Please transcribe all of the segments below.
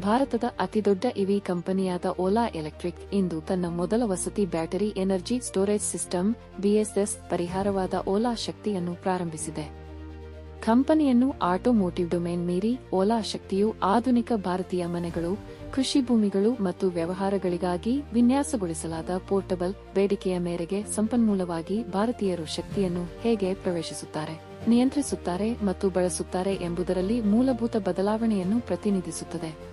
ಭಾರತದ ಅತಿದೊಡ್ಡ ಇವಿ ಕಂಪನಿಯಾದ ಓಲಾ ಎಲೆಕ್ಟ್ರಿಕ್ ಇಂದು ತನ್ನ ಮೊದಲ ವಸತಿ battery energy storage system BSS ಪರಿಹಾರವಾದ Ola ಶಕ್ತಿಯನ್ನು ಪ್ರಾರಂಭಿಸಿದೆ. ಕಂಪನಿಯನ್ನು ಆಟೋಮೋಟಿವ್ ಡೊಮೇನ್ ಮೀರಿ ಓಲಾ ಶಕ್ತಿಯು ಆಧುನಿಕ ಭಾರತೀಯ ಮನೆಗಳು, ಕೃಷಿ ಭೂಮಿಗಳು ಮತ್ತು ವ್ಯವಹಾರಗಳಿಗಾಗಿ ವಿನ್ಯಾಸಗೊಳಿಸಲಾದ ಪೋರ್ಟಬಲ್ ಬೇಡಿಕೆಯ ಮೇರೆಗೆ ಸಂಪನ್ಮೂಲವಾಗಿ ಭಾರತೀಯರು ಶಕ್ತಿಯನ್ನು ಹೇಗೆ ಪ್ರವೇಶಿಸುತ್ತಾರೆ, ನಿಯಂತ್ರಿಸುತ್ತಾರೆ ಮತ್ತು ಬಳಸುತ್ತಾರೆ ಎಂಬುದರಲ್ಲಿ ಮೂಲಭೂತ ಬದಲಾವಣೆಯನ್ನು ಪ್ರತಿನಿಧಿಸುತ್ತದೆ.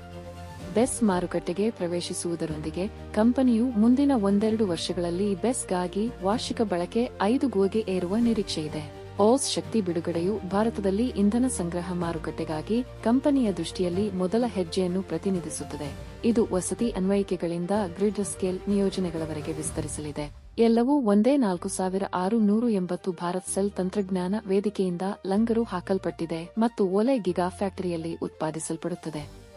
ಬೆಸ್ ಮಾರುಕಟ್ಟೆಗೆ ಪ್ರವೇಶಿಸುವುದರೊಂದಿಗೆ ಕಂಪನಿಯು ಮುಂದಿನ ಒಂದೆರಡು ವರ್ಷಗಳಲ್ಲಿ ಬೆಸ್ಗಾಗಿ ವಾರ್ಷಿಕ ಬಳಕೆ ಐದು ಗೋಗೆ ಏರುವ ನಿರೀಕ್ಷೆಯಿದೆ ಓಸ್ ಶಕ್ತಿ ಬಿಡುಗಡೆಯು ಭಾರತದಲ್ಲಿ ಇಂಧನ ಸಂಗ್ರಹ ಮಾರುಕಟ್ಟೆಗಾಗಿ ಕಂಪನಿಯ ದೃಷ್ಟಿಯಲ್ಲಿ ಮೊದಲ ಹೆಜ್ಜೆಯನ್ನು ಪ್ರತಿನಿಧಿಸುತ್ತದೆ. ಇದು ವಸತಿ ಅನ್ವಯಿಕೆಗಳಿಂದ ಗ್ರಿಡ್ ಸ್ಕೇಲ್ ನಿಯೋಜನೆಗಳವರೆಗೆ ವಿಸ್ತರಿಸಲಿದೆ. ಎಲ್ಲವೂ ಒಂದೇ ನಾಲ್ಕು ಸಾವಿರ ಆರು ನೂರು ಎಂಬತ್ತು ಭಾರತ್ ಸೆಲ್ ತಂತ್ರಜ್ಞಾನ ವೇದಿಕೆಯಿಂದ ಲಂಗರು ಹಾಕಲ್ಪಟ್ಟಿದೆ ಮತ್ತು ಒಲೆ ಗಿಗಾ ಫ್ಯಾಕ್ಟರಿಯಲ್ಲಿ ಉತ್ಪಾದಿಸಲ್ಪಡುತ್ತದೆ.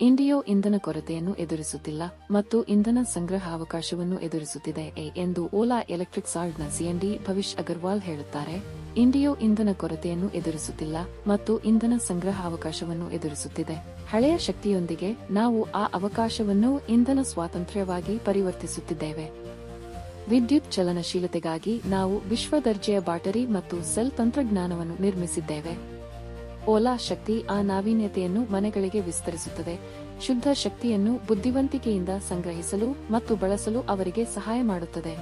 ಇಂಡಿಯೋ ಇಂಧನ ಕೊರತೆಯನ್ನು ಎದುರಿಸುತ್ತಿಲ್ಲ ಮತ್ತು ಇಂಧನ ಸಂಗ್ರಹ ಅವಕಾಶವನ್ನು ಎದುರಿಸುತ್ತಿದೆ ಎಂದು ಓಲಾ ಎಲೆಕ್ಟ್ರಿಕ್ ಸಾಲ್ಡ್ನ ಸಿಎಂಡಿ ಭವಿಷ್ ಅಗರ್ವಾಲ್ ಹೇಳುತ್ತಾರೆ. ಇಂಡಿಯೋ ಇಂಧನ ಕೊರತೆಯನ್ನು ಎದುರಿಸುತ್ತಿಲ್ಲ ಮತ್ತು ಇಂಧನ ಸಂಗ್ರಹ ಅವಕಾಶವನ್ನು ಎದುರಿಸುತ್ತಿದೆ. ಹಳೆಯ ಶಕ್ತಿಯೊಂದಿಗೆ ನಾವು ಆ ಅವಕಾಶವನ್ನು ಇಂಧನ ಸ್ವಾತಂತ್ರ್ಯವಾಗಿ ಪರಿವರ್ತಿಸುತ್ತಿದ್ದೇವೆ. ವಿದ್ಯುತ್ ಚಲನಶೀಲತೆಗಾಗಿ ನಾವು ವಿಶ್ವ ದರ್ಜೆಯ ಬ್ಯಾಟರಿ ಮತ್ತು ಸೆಲ್ ತಂತ್ರಜ್ಞಾನವನ್ನು ನಿರ್ಮಿಸಿದ್ದೇವೆ. ಓಲಾ ಶಕ್ತಿ ಆ ನಾವೀನ್ಯತೆಯನ್ನು ಮನೆಗಳಿಗೆ ವಿಸ್ತರಿಸುತ್ತದೆ. ಶುದ್ಧ ಶಕ್ತಿಯನ್ನು ಬುದ್ಧಿವಂತಿಕೆಯಿಂದ ಸಂಗ್ರಹಿಸಲು ಮತ್ತು ಬಳಸಲು ಅವರಿಗೆ ಸಹಾಯ ಮಾಡುತ್ತದೆ.